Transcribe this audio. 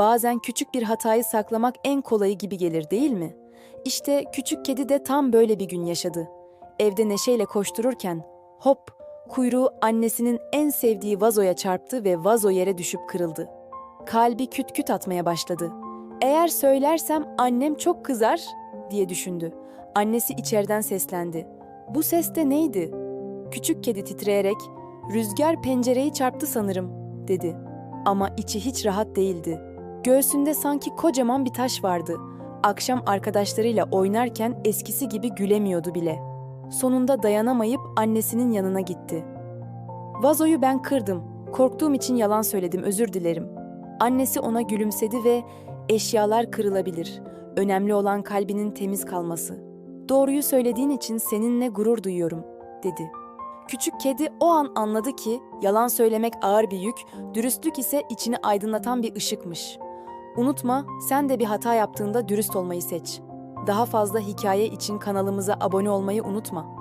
Bazen küçük bir hatayı saklamak en kolayı gibi gelir değil mi? İşte küçük kedi de tam böyle bir gün yaşadı. Evde neşeyle koştururken hop kuyruğu annesinin en sevdiği vazoya çarptı ve vazo yere düşüp kırıldı. Kalbi küt küt atmaya başladı. Eğer söylersem annem çok kızar diye düşündü. Annesi içeriden seslendi. Bu ses de neydi? Küçük kedi titreyerek "Rüzgar pencereyi çarptı sanırım." dedi. Ama içi hiç rahat değildi. Göğsünde sanki kocaman bir taş vardı. Akşam arkadaşlarıyla oynarken eskisi gibi gülemiyordu bile. Sonunda dayanamayıp annesinin yanına gitti. Vazoyu ben kırdım. Korktuğum için yalan söyledim, özür dilerim. Annesi ona gülümsedi ve eşyalar kırılabilir. Önemli olan kalbinin temiz kalması. Doğruyu söylediğin için seninle gurur duyuyorum, dedi. Küçük kedi o an anladı ki yalan söylemek ağır bir yük, dürüstlük ise içini aydınlatan bir ışıkmış. Unutma, sen de bir hata yaptığında dürüst olmayı seç. Daha fazla hikaye için kanalımıza abone olmayı unutma.